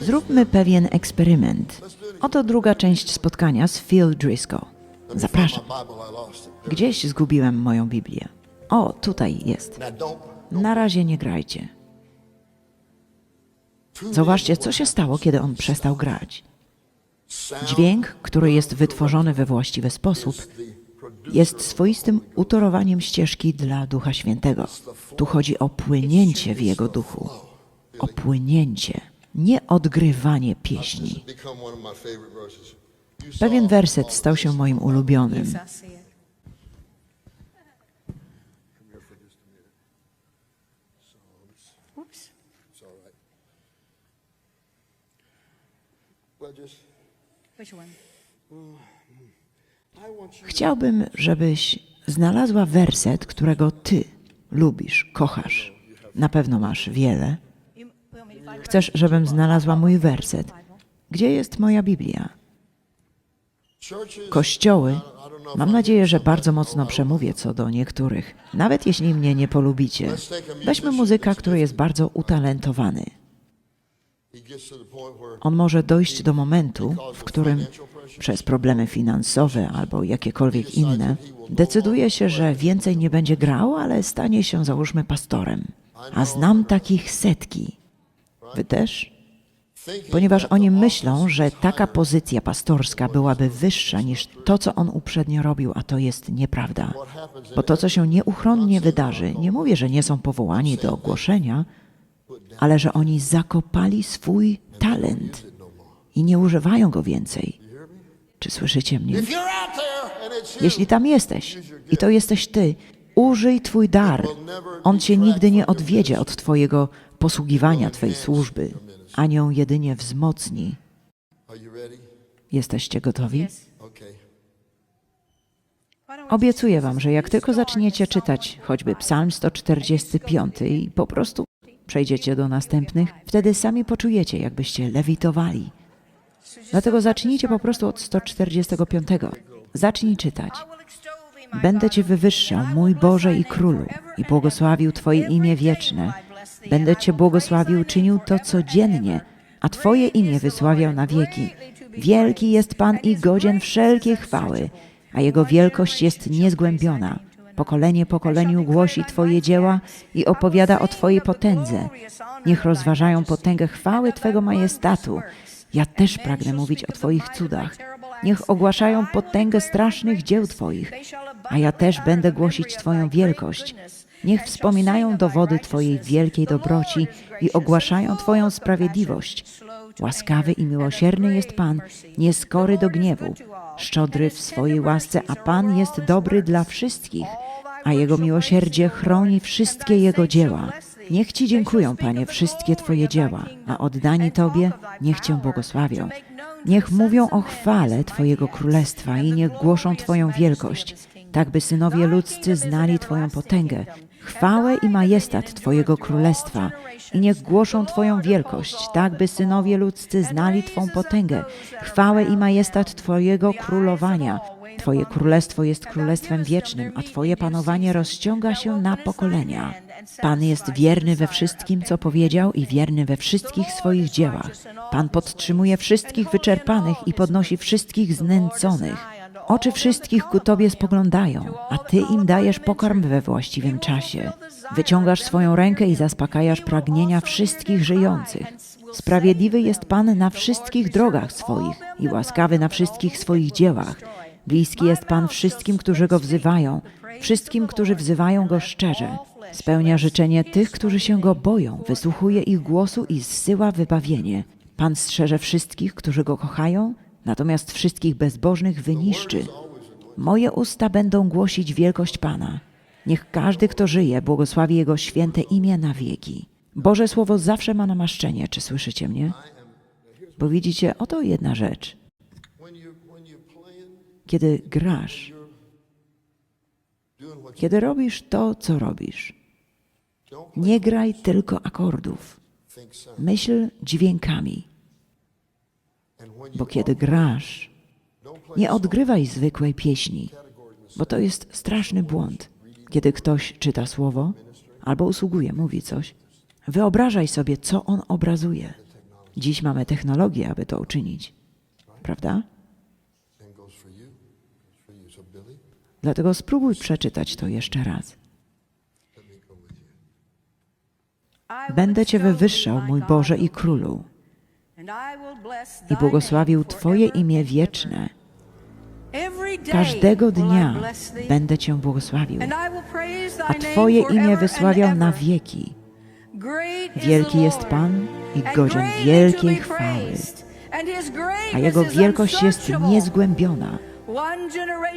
Zróbmy pewien eksperyment. Oto druga część spotkania z Phil Driscoll. Zapraszam. Gdzieś zgubiłem moją Biblię. O, tutaj jest. Na razie nie grajcie. Zobaczcie, co się stało, kiedy on przestał grać. Dźwięk, który jest wytworzony we właściwy sposób, jest swoistym utorowaniem ścieżki dla Ducha Świętego. Tu chodzi o płynięcie w Jego duchu. O płynięcie, nie odgrywanie pieśni. Pewien werset stał się moim ulubionym. Chciałbym, żebyś znalazła werset, którego ty lubisz, kochasz. Na pewno masz wiele. Chcesz, żebym znalazła mój werset. Gdzie jest moja Biblia? Kościoły. Mam nadzieję, że bardzo mocno przemówię co do niektórych, nawet jeśli mnie nie polubicie. Weźmy muzyka, który jest bardzo utalentowany. On może dojść do momentu, w którym przez problemy finansowe albo jakiekolwiek inne decyduje się, że więcej nie będzie grał, ale stanie się załóżmy pastorem. A znam takich setki. Wy też? Ponieważ oni myślą, że taka pozycja pastorska byłaby wyższa niż to, co on uprzednio robił, a to jest nieprawda. Bo to, co się nieuchronnie wydarzy, nie mówię, że nie są powołani do ogłoszenia, ale że oni zakopali swój talent i nie używają go więcej. Czy słyszycie mnie? Jeśli tam jesteś i to jesteś ty, użyj twój dar. On cię nigdy nie odwiedzie od twojego posługiwania, twej służby, a nią jedynie wzmocni. Jesteście gotowi? Obiecuję wam, że jak tylko zaczniecie czytać choćby Psalm 145 i po prostu przejdziecie do następnych, wtedy sami poczujecie, jakbyście lewitowali. Dlatego zacznijcie po prostu od 145. Zacznij czytać. Będę Cię wywyższał, mój Boże i Królu, i błogosławił Twoje imię wieczne. Będę Cię błogosławił, czynił to codziennie, a Twoje imię wysławiał na wieki. Wielki jest Pan i godzien wszelkiej chwały, a Jego wielkość jest niezgłębiona. Pokolenie pokoleniu głosi Twoje dzieła i opowiada o Twojej potędze. Niech rozważają potęgę chwały Twego majestatu. Ja też pragnę mówić o Twoich cudach. Niech ogłaszają potęgę strasznych dzieł Twoich, a ja też będę głosić Twoją wielkość. Niech wspominają dowody Twojej wielkiej dobroci i ogłaszają Twoją sprawiedliwość. Łaskawy i miłosierny jest Pan, nieskory do gniewu, szczodry w swojej łasce, a Pan jest dobry dla wszystkich, a Jego miłosierdzie chroni wszystkie Jego dzieła. Niech Ci dziękują, Panie, wszystkie Twoje dzieła, a oddani Tobie niech Cię błogosławią. Niech mówią o chwale Twojego królestwa i niech głoszą Twoją wielkość, tak by synowie ludzcy znali Twoją potęgę, chwałę i majestat Twojego królestwa i niech głoszą Twoją wielkość, tak by synowie ludzcy znali Twą potęgę, chwałę i majestat Twojego królowania. Twoje królestwo jest królestwem wiecznym, a Twoje panowanie rozciąga się na pokolenia. Pan jest wierny we wszystkim, co powiedział i wierny we wszystkich swoich dziełach. Pan podtrzymuje wszystkich wyczerpanych i podnosi wszystkich znęconych. Oczy wszystkich ku Tobie spoglądają, a Ty im dajesz pokarm we właściwym czasie. Wyciągasz swoją rękę i zaspokajasz pragnienia wszystkich żyjących. Sprawiedliwy jest Pan na wszystkich drogach swoich i łaskawy na wszystkich swoich dziełach. Bliski jest Pan wszystkim, którzy Go wzywają, wszystkim, którzy wzywają Go szczerze. Spełnia życzenie tych, którzy się Go boją, wysłuchuje ich głosu i zsyła wybawienie. Pan strzeże wszystkich, którzy Go kochają, natomiast wszystkich bezbożnych wyniszczy. Moje usta będą głosić wielkość Pana. Niech każdy, kto żyje, błogosławi Jego święte imię na wieki. Boże Słowo zawsze ma namaszczenie. Czy słyszycie mnie? Bo widzicie, oto jedna rzecz. Kiedy grasz, kiedy robisz to, co robisz, nie graj tylko akordów. Myśl dźwiękami, bo kiedy grasz, nie odgrywaj zwykłej pieśni, bo to jest straszny błąd. Kiedy ktoś czyta słowo albo usługuje, mówi coś, wyobrażaj sobie, co on obrazuje. Dziś mamy technologię, aby to uczynić. Prawda? Dlatego spróbuj przeczytać to jeszcze raz. Będę Cię wywyższał, mój Boże i Królu, I błogosławił Twoje imię wieczne. Każdego dnia będę Cię błogosławił, a Twoje imię wysławiał na wieki. Wielki jest Pan i godzien wielkiej chwały, a Jego wielkość jest niezgłębiona,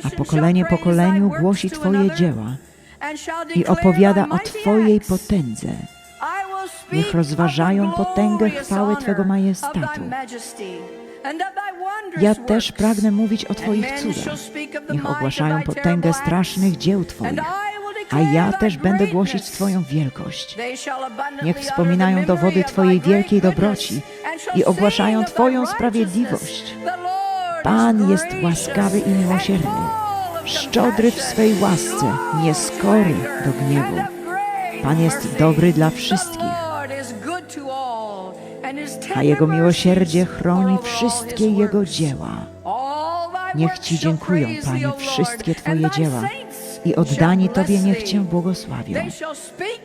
a pokolenie pokoleniu głosi Twoje dzieła i opowiada o Twojej potędze. Niech rozważają potęgę chwały Twego majestatu. Ja też pragnę mówić o Twoich cudach. Niech ogłaszają potęgę strasznych dzieł Twoich, a ja też będę głosić. Twoją wielkość. Niech wspominają dowody Twojej wielkiej dobroci i ogłaszają Twoją sprawiedliwość. Pan jest łaskawy i miłosierny, szczodry w swej łasce, slow nie to skory anger, do gniewu. Pan jest dobry dla wszystkich, a Jego miłosierdzie chroni wszystkie Jego dzieła. Niech Ci dziękują, Panie, wszystkie Twoje dzieła i oddani Tobie niech. Cię błogosławią.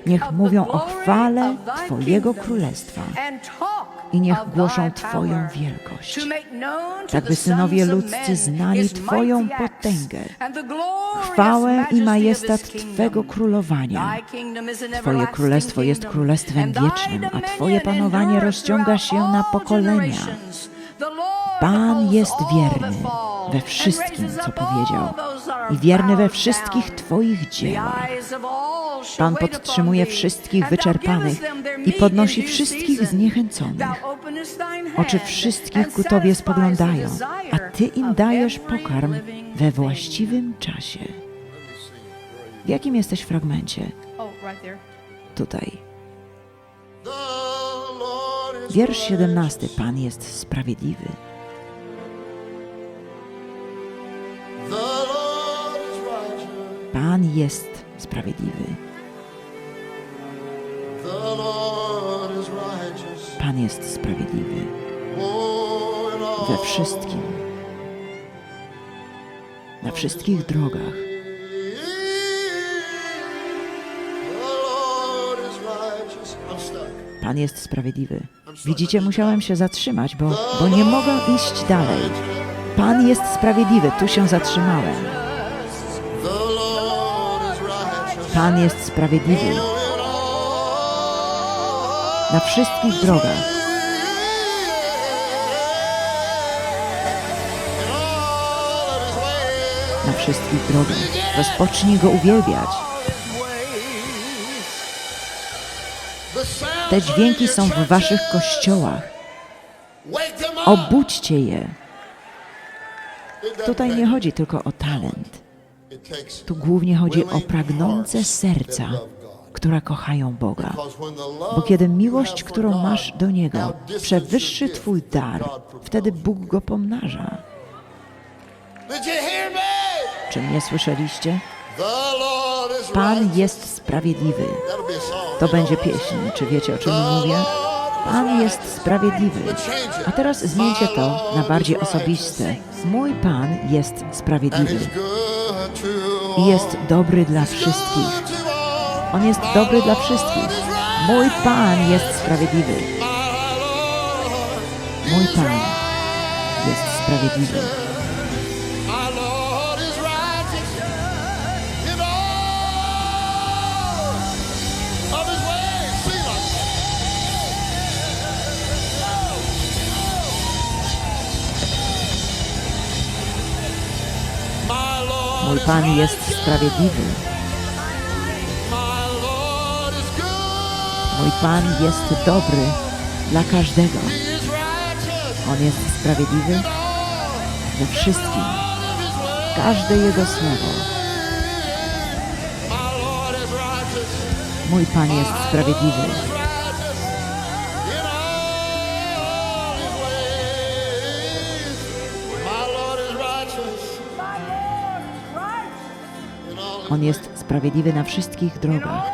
Niech mówią o chwale Twojego królestwa i niech głoszą Twoją wielkość. Tak by synowie ludzcy znali Twoją potęgę, chwałę i majestat. Twego królowania. Twoje królestwo jest królestwem wiecznym, a Twoje panowanie rozciąga się na pokolenia. Pan jest wierny we wszystkim, co powiedział, i wierny we wszystkich. Twoich dziełach. Pan podtrzymuje wszystkich wyczerpanych i podnosi wszystkich zniechęconych. Oczy wszystkich ku Tobie spoglądają, a Ty im dajesz pokarm we właściwym czasie. W jakim jesteś fragmencie? Tutaj. Wiersz 17. Pan jest sprawiedliwy. Pan jest sprawiedliwy. Pan jest sprawiedliwy Oh, we wszystkim. Na wszystkich drogach. Pan jest sprawiedliwy. Widzicie, musiałem się zatrzymać, bo, bo nie mogę iść dalej. Pan jest sprawiedliwy, tu się zatrzymałem. Pan jest sprawiedliwy na wszystkich drogach. Na wszystkich drogach. Rozpocznij go uwielbiać. Te dźwięki są w waszych kościołach. Obudźcie je. Tutaj nie chodzi tylko o talent. Tu głównie chodzi o pragnące serca, które kochają Boga. Bo kiedy miłość, którą masz do Niego, przewyższy Twój dar, wtedy. Bóg go pomnaża. Czy mnie słyszeliście? Pan jest sprawiedliwy. To będzie pieśń. Czy wiecie, o czym mówię? Pan jest sprawiedliwy. A teraz zmieńcie to na bardziej osobiste. Mój Pan jest sprawiedliwy jest dobry dla wszystkich. On jest dobry dla wszystkich. Mój Pan jest sprawiedliwy. Mój Pan jest sprawiedliwy. Mój Pan jest sprawiedliwy. Mój Pan jest dobry dla każdego. On jest sprawiedliwy we wszystkim. Każde Jego słowo. Mój Pan jest sprawiedliwy. On jest sprawiedliwy na wszystkich drogach.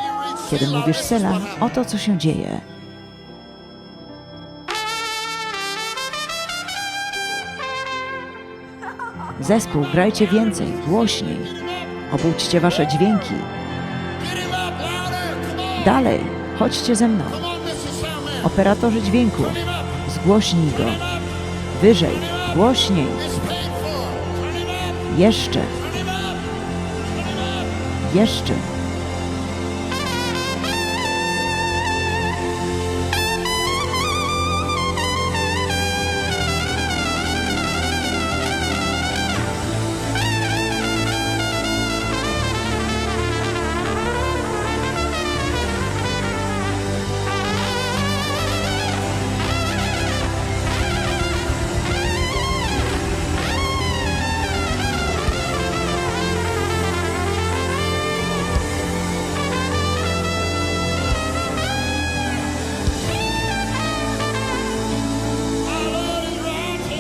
Kiedy mówisz Sela, oto co się dzieje. Zespół, grajcie więcej, głośniej. Obudźcie wasze dźwięki. Dalej, chodźcie ze mną. Operatorzy dźwięku, zgłośnij go. Wyżej, głośniej. Jeszcze. Jeszcze.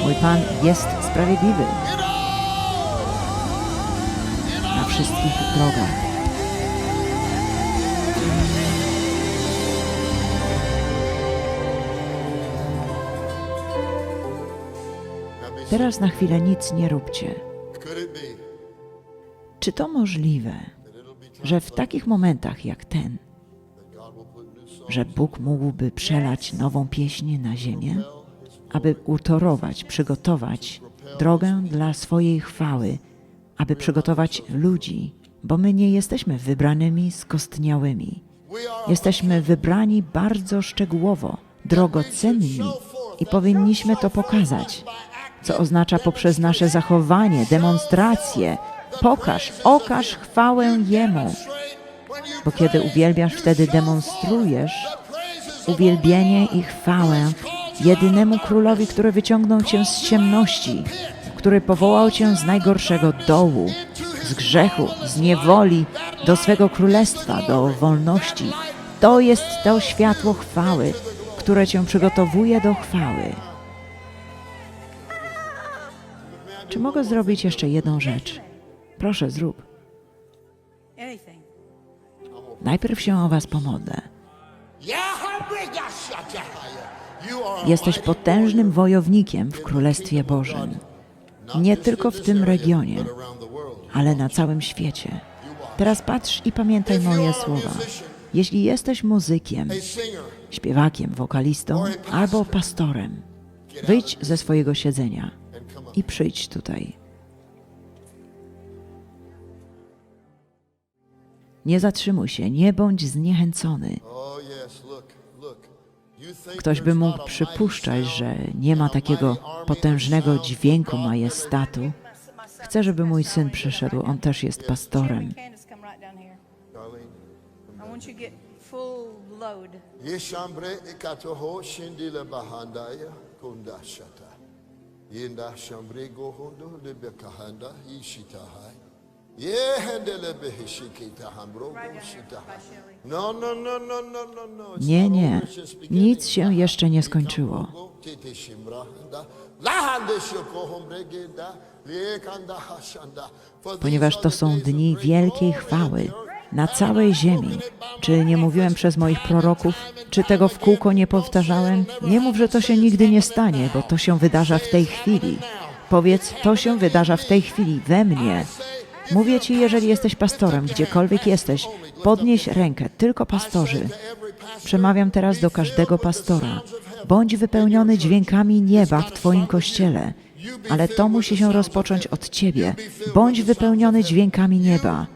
Mój Pan jest sprawiedliwy na wszystkich drogach. Teraz na chwilę nic nie róbcie. Czy to możliwe, że w takich momentach jak ten, że Bóg mógłby przelać nową pieśń na ziemię, aby utorować, przygotować drogę dla swojej chwały, aby przygotować ludzi, bo my nie jesteśmy wybranymi skostniałymi. Jesteśmy wybrani bardzo szczegółowo, drogocenni i powinniśmy to pokazać, co oznacza poprzez nasze zachowanie, demonstracje. Pokaż, okaż chwałę Jemu, bo kiedy uwielbiasz, wtedy demonstrujesz uwielbienie i chwałę jedynemu królowi, który wyciągnął cię z ciemności, który powołał cię z najgorszego dołu, z grzechu, z niewoli do swego królestwa, do wolności. To jest to światło chwały, które cię przygotowuje do chwały. Czy mogę zrobić jeszcze jedną rzecz? Proszę, zrób. Najpierw się o Was pomodlę. Jesteś potężnym wojownikiem w Królestwie Bożym. Nie tylko w tym regionie, ale na całym świecie. Teraz patrz i pamiętaj moje słowa. Jeśli jesteś muzykiem, śpiewakiem, wokalistą albo pastorem, wyjdź ze swojego siedzenia i przyjdź tutaj. Nie zatrzymuj się, nie bądź zniechęcony. Ktoś by mógł przypuszczać, że nie ma takiego potężnego dźwięku majestatu. Chcę, żeby mój syn przyszedł, on też jest pastorem. Yenda shambre gohondo lebe kahanda ishitahai. Nie, not nie, over, it's just beginning. nic się jeszcze nie skończyło. Ponieważ to są dni wielkiej chwały na całej ziemi. Czy nie mówiłem przez moich proroków? Czy tego w kółko nie powtarzałem? Nie mów, że to się nigdy nie stanie, bo to się wydarza w tej chwili. Powiedz, to się wydarza w tej chwili we mnie. Mówię ci, jeżeli jesteś pastorem, gdziekolwiek jesteś, podnieś rękę, tylko pastorzy. Przemawiam teraz do każdego pastora. Bądź wypełniony dźwiękami nieba w Twoim kościele. Ale to musi się rozpocząć od Ciebie. Bądź wypełniony dźwiękami nieba.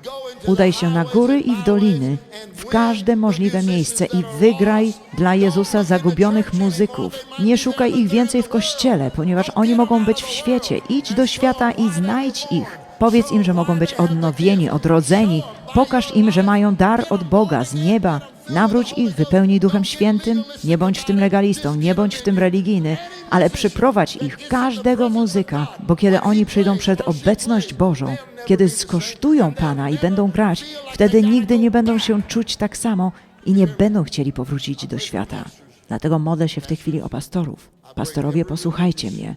Udaj się na góry i w doliny, w każde możliwe miejsce i wygraj dla Jezusa zagubionych muzyków. Nie szukaj ich więcej w kościele, ponieważ oni mogą być w świecie. Idź do świata i znajdź ich. Powiedz im, że mogą być odnowieni, odrodzeni. Pokaż im, że mają dar od Boga, z nieba. Nawróć ich, wypełnij Duchem Świętym. Nie bądź w tym legalistą, nie bądź w tym religijny, ale przyprowadź ich, każdego muzyka, bo kiedy oni przyjdą przed obecność Bożą, kiedy skosztują Pana i będą grać, wtedy nigdy nie będą się czuć tak samo i nie będą chcieli powrócić do świata. Dlatego modlę się w tej chwili o pastorów. Pastorowie, posłuchajcie mnie.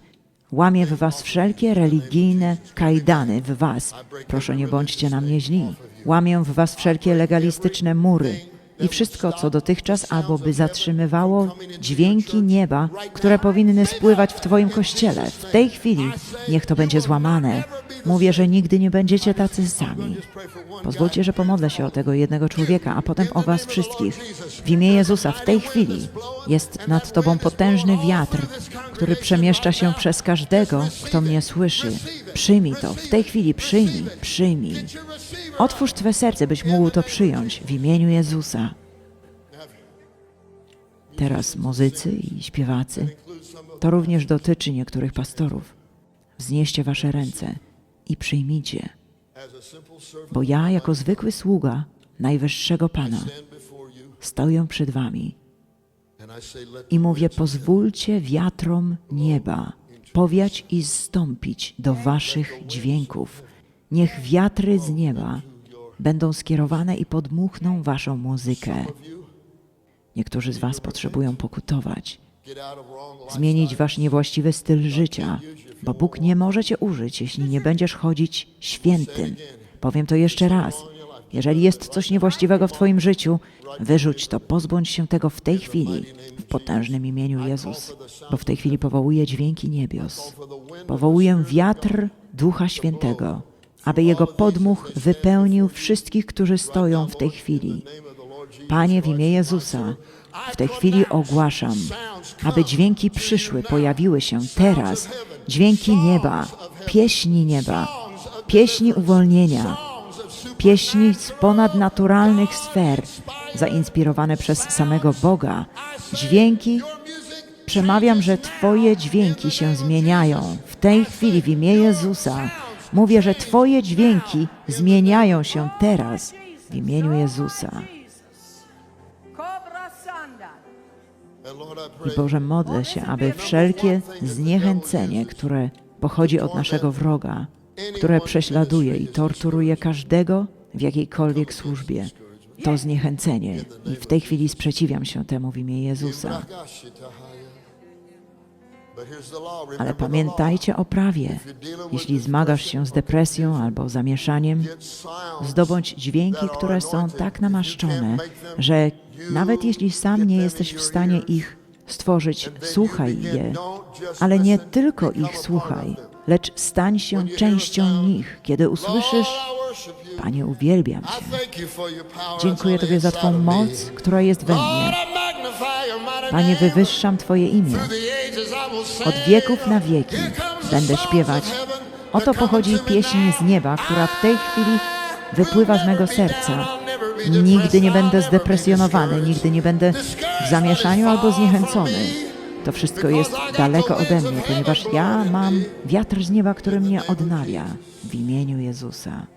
Łamię w was wszelkie religijne kajdany w was. Proszę, nie bądźcie na mnie źli. Łamię w was wszelkie legalistyczne mury. I wszystko, co dotychczas albo by zatrzymywało dźwięki nieba, które powinny spływać w Twoim kościele. W tej chwili niech to będzie złamane. Mówię, że nigdy nie będziecie tacy sami. Pozwólcie, że pomodlę się o tego jednego człowieka, a potem o Was wszystkich. W imię Jezusa w tej chwili jest nad Tobą potężny wiatr, który przemieszcza się przez każdego, kto mnie słyszy. Przyjmij to, w tej chwili przyjmij, przyjmij. Otwórz Twe serce, byś mógł to przyjąć w imieniu Jezusa. Teraz muzycy i śpiewacy. To również dotyczy niektórych pastorów. Wznieście Wasze ręce i przyjmijcie, bo ja, jako zwykły sługa Najwyższego Pana, stoję przed Wami i mówię: pozwólcie wiatrom nieba powiać i zstąpić do Waszych dźwięków. Niech wiatry z nieba będą skierowane i podmuchną Waszą muzykę. Niektórzy z Was potrzebują pokutować, zmienić Wasz niewłaściwy styl życia, bo Bóg nie może Cię użyć, jeśli nie będziesz chodzić świętym. Powiem to jeszcze raz. Jeżeli jest coś niewłaściwego w Twoim życiu, wyrzuć to, pozbądź się tego w tej chwili, w potężnym imieniu Jezus, bo w tej chwili powołuję dźwięki niebios. Powołuję wiatr Ducha Świętego, aby Jego podmuch wypełnił wszystkich, którzy stoją w tej chwili. Panie, w imię Jezusa, w tej chwili ogłaszam, aby dźwięki przyszły, pojawiły się teraz. Dźwięki nieba, pieśni nieba, pieśni uwolnienia, pieśni z ponadnaturalnych sfer, zainspirowane przez samego Boga. Dźwięki, przemawiam, że Twoje dźwięki się zmieniają. W tej chwili w imię Jezusa mówię, że Twoje dźwięki zmieniają się teraz w imieniu Jezusa. I Boże, modlę się, aby wszelkie zniechęcenie, które pochodzi od naszego wroga, które prześladuje i torturuje każdego w jakiejkolwiek służbie, to zniechęcenie. I w tej chwili sprzeciwiam się temu w imię Jezusa. Ale pamiętajcie o prawie. Jeśli zmagasz się z depresją albo zamieszaniem, zdobądź dźwięki, które są tak namaszczone, że nawet jeśli sam nie jesteś w stanie ich stworzyć, słuchaj je, ale nie tylko ich słuchaj, lecz stań się częścią nich. Kiedy usłyszysz, Panie, uwielbiam Cię. Dziękuję Tobie za Twą moc, która jest we mnie. Panie, wywyższam Twoje imię. Od wieków na wieki będę śpiewać. Oto pochodzi pieśń z nieba, która w tej chwili wypływa z mego serca. Nigdy nie będę zdepresjonowany, nigdy nie będę w zamieszaniu albo zniechęcony. To wszystko jest daleko ode mnie, ponieważ ja mam wiatr z nieba, który mnie odnawia w imieniu Jezusa.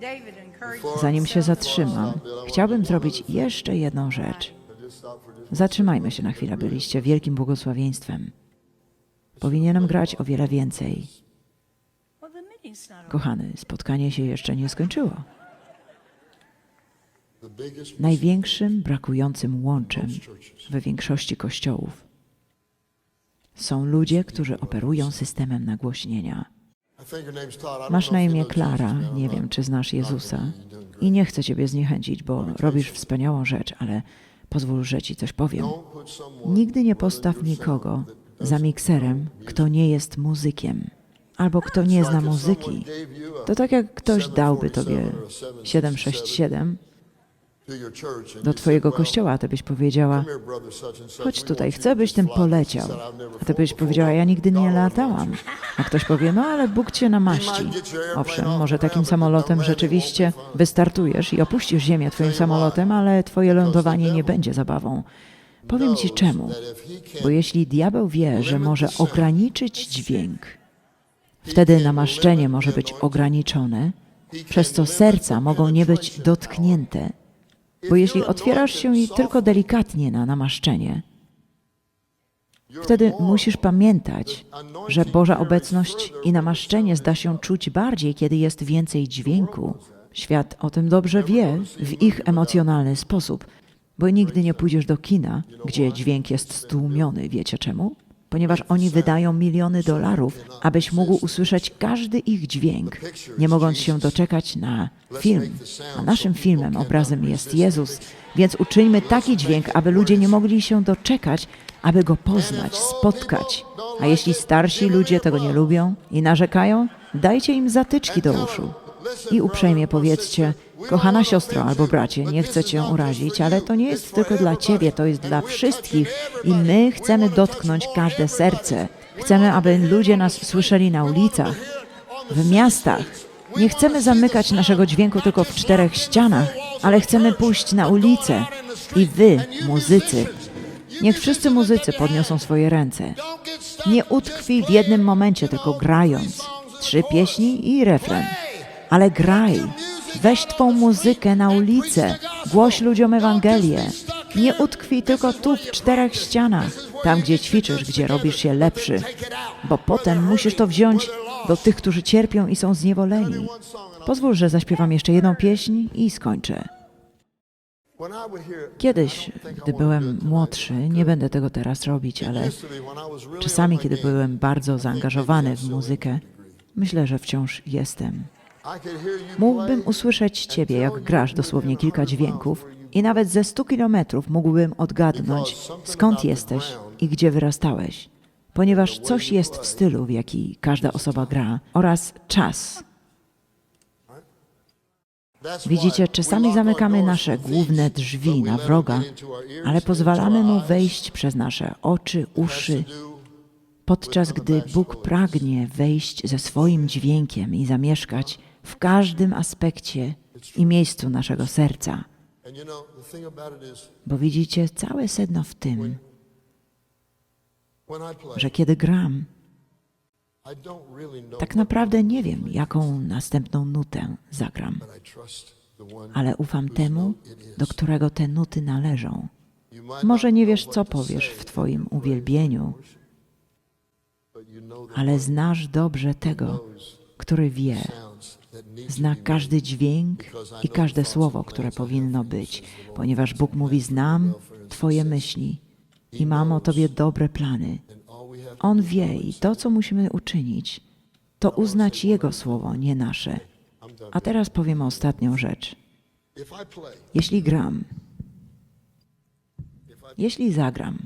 David Zanim się zatrzymam, chciałbym zrobić jeszcze jedną rzecz. Zatrzymajmy się na chwilę, byliście wielkim błogosławieństwem. Powinienem grać o wiele więcej. Kochany, spotkanie się jeszcze nie skończyło. Największym brakującym łączem we większości kościołów są ludzie, którzy operują systemem nagłośnienia. Masz na imię Klara, nie wiem, czy znasz Jezusa. I nie chcę Ciebie zniechęcić, bo robisz wspaniałą rzecz, ale pozwól, że Ci coś powiem. Nigdy nie postaw nikogo za mikserem, kto nie jest muzykiem, albo kto nie zna muzyki. To tak jak ktoś dałby Tobie 767 do Twojego kościoła, a Ty byś powiedziała, chodź tutaj, chcę, byś tym poleciał. A Ty byś powiedziała, ja nigdy nie latałam. A ktoś powie, no ale Bóg Cię namaści. Owszem, może takim samolotem rzeczywiście wystartujesz i opuścisz ziemię Twoim samolotem, ale Twoje lądowanie nie będzie zabawą. Powiem Ci czemu. Bo jeśli diabeł wie, że może ograniczyć dźwięk, wtedy namaszczenie może być ograniczone, przez co serca mogą nie być dotknięte. Bo jeśli otwierasz się i tylko delikatnie na namaszczenie, wtedy musisz pamiętać, że Boża obecność i namaszczenie zda się czuć bardziej, kiedy jest więcej dźwięku. Świat o tym dobrze wie w ich emocjonalny sposób, bo nigdy nie pójdziesz do kina, gdzie dźwięk jest stłumiony. Wiecie czemu? Ponieważ oni wydają miliony dolarów, abyś mógł usłyszeć każdy ich dźwięk, nie mogąc się doczekać na film. A naszym filmem, obrazem jest Jezus, więc uczyńmy taki dźwięk, aby ludzie nie mogli się doczekać, aby go poznać, spotkać. A jeśli starsi ludzie tego nie lubią i narzekają, dajcie im zatyczki do uszu. I uprzejmie powiedzcie, kochana siostro albo bracie, nie chcę cię urazić, ale to nie jest tylko dla ciebie, to jest dla wszystkich i my chcemy dotknąć każde serce. Chcemy, aby ludzie nas słyszeli na ulicach, w miastach. Nie chcemy zamykać naszego dźwięku tylko w czterech ścianach, ale chcemy pójść na ulicę. I wy, muzycy, niech wszyscy muzycy podniosą swoje ręce. Nie utkwij w jednym momencie, tylko grając. Trzy pieśni i refren. Ale graj. Weź twą muzykę na ulicę. Głoś ludziom Ewangelię. Nie utkwij tylko tu w czterech ścianach, tam gdzie ćwiczysz, gdzie robisz się lepszy. Bo potem musisz to wziąć do tych, którzy cierpią i są zniewoleni. Pozwól, że zaśpiewam jeszcze jedną pieśń i skończę. Kiedyś, gdy byłem młodszy, nie będę tego teraz robić, ale czasami, kiedy byłem bardzo zaangażowany w muzykę, myślę, że wciąż jestem. Mógłbym usłyszeć Ciebie, jak grasz dosłownie kilka dźwięków i nawet ze stu kilometrów mógłbym odgadnąć, skąd jesteś i gdzie wyrastałeś. Ponieważ coś jest w stylu, w jaki każda osoba gra oraz czas. Widzicie, czasami zamykamy nasze główne drzwi na wroga, ale pozwalamy mu wejść przez nasze oczy, uszy, podczas gdy Bóg pragnie wejść ze swoim dźwiękiem i zamieszkać w każdym aspekcie i miejscu naszego serca. Bo widzicie, całe sedno w tym, że kiedy gram, tak naprawdę nie wiem, jaką następną nutę zagram, ale ufam temu, do którego te nuty należą. Może nie wiesz, co powiesz w Twoim uwielbieniu, ale znasz dobrze tego, który wie, Zna każdy dźwięk i każde słowo, które powinno być, ponieważ Bóg mówi: Znam Twoje myśli i mam o Tobie dobre plany. On wie i to, co musimy uczynić, to uznać Jego słowo, nie nasze. A teraz powiem ostatnią rzecz. Jeśli gram, jeśli zagram,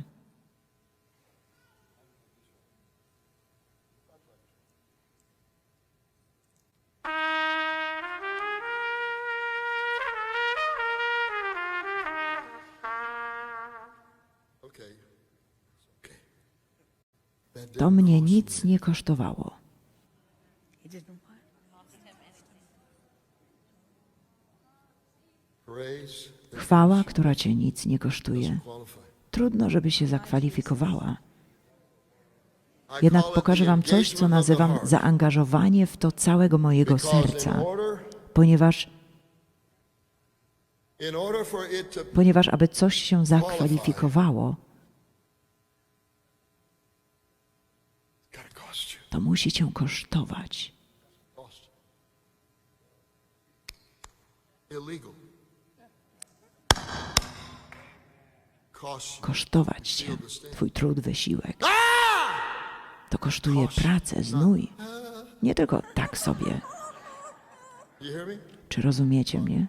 to mnie nic nie kosztowało. Chwała, która Cię nic nie kosztuje. Trudno, żeby się zakwalifikowała. Jednak pokażę Wam coś, co nazywam zaangażowanie w to całego mojego serca, ponieważ, ponieważ aby coś się zakwalifikowało, to musi Cię kosztować. Kosztować Cię, Twój trud, wysiłek. To kosztuje pracę, znój. Nie tylko tak sobie. Czy rozumiecie mnie?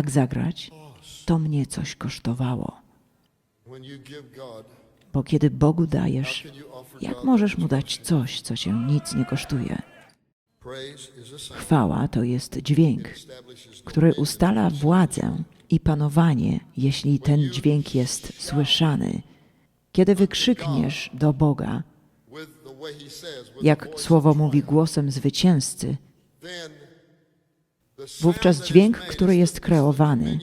Tak zagrać, to mnie coś kosztowało. Bo kiedy Bogu dajesz, jak możesz mu dać coś, co cię nic nie kosztuje? Chwała to jest dźwięk, który ustala władzę i panowanie, jeśli ten dźwięk jest słyszany. Kiedy wykrzykniesz do Boga, jak słowo mówi głosem zwycięzcy, wówczas dźwięk, który jest kreowany,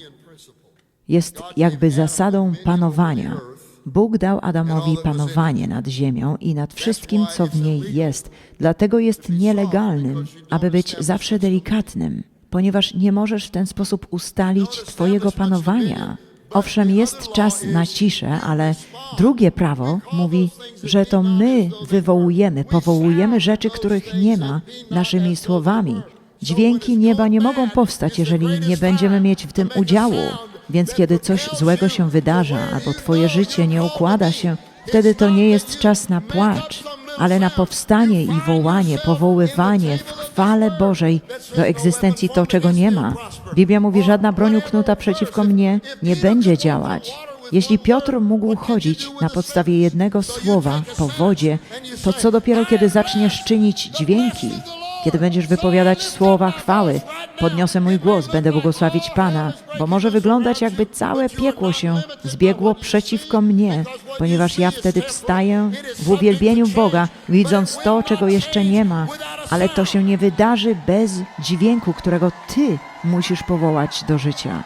jest jakby zasadą panowania. Bóg dał Adamowi panowanie nad ziemią i nad wszystkim, co w niej jest. Dlatego jest nielegalnym, aby być zawsze delikatnym, ponieważ nie możesz w ten sposób ustalić Twojego panowania. Owszem, jest czas na ciszę, ale drugie prawo mówi, że to my wywołujemy, powołujemy rzeczy, których nie ma, naszymi słowami. Dźwięki nieba nie mogą powstać, jeżeli nie będziemy mieć w tym udziału. Więc kiedy coś złego się wydarza, albo Twoje życie nie układa się, wtedy to nie jest czas na płacz, ale na powstanie i wołanie, powoływanie w chwale Bożej do egzystencji to, czego nie ma. Biblia mówi, żadna broń uknuta przeciwko mnie nie będzie działać. Jeśli Piotr mógł chodzić na podstawie jednego słowa po wodzie, to co dopiero kiedy zaczniesz czynić dźwięki, kiedy będziesz wypowiadać słowa chwały, podniosę mój głos, będę błogosławić Pana, bo może wyglądać jakby całe piekło się zbiegło przeciwko mnie, ponieważ ja wtedy wstaję w uwielbieniu Boga, widząc to, czego jeszcze nie ma, ale to się nie wydarzy bez dźwięku, którego Ty musisz powołać do życia.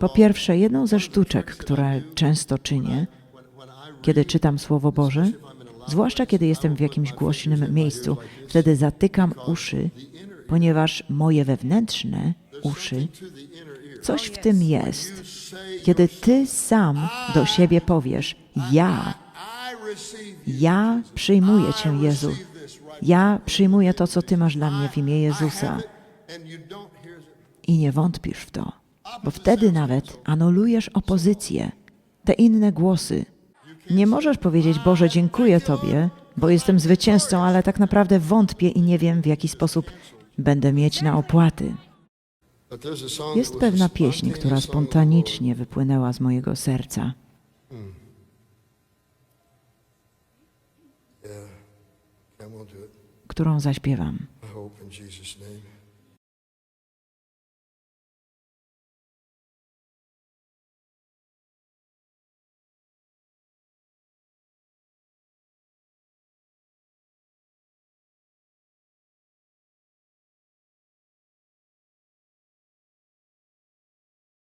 Po pierwsze, jedną ze sztuczek, które często czynię, kiedy czytam Słowo Boże, zwłaszcza kiedy jestem w jakimś głośnym miejscu, wtedy zatykam uszy, ponieważ moje wewnętrzne uszy, coś w tym jest. Kiedy ty sam do siebie powiesz: Ja, ja przyjmuję Cię, Jezu. Ja przyjmuję to, co Ty masz dla mnie w imię Jezusa. I nie wątpisz w to, bo wtedy nawet anulujesz opozycję, te inne głosy. Nie możesz powiedzieć, Boże, dziękuję Tobie, bo jestem zwycięzcą, ale tak naprawdę wątpię i nie wiem, w jaki sposób będę mieć na opłaty. Jest pewna pieśń, która spontanicznie wypłynęła z mojego serca. It. którą zaśpiewam.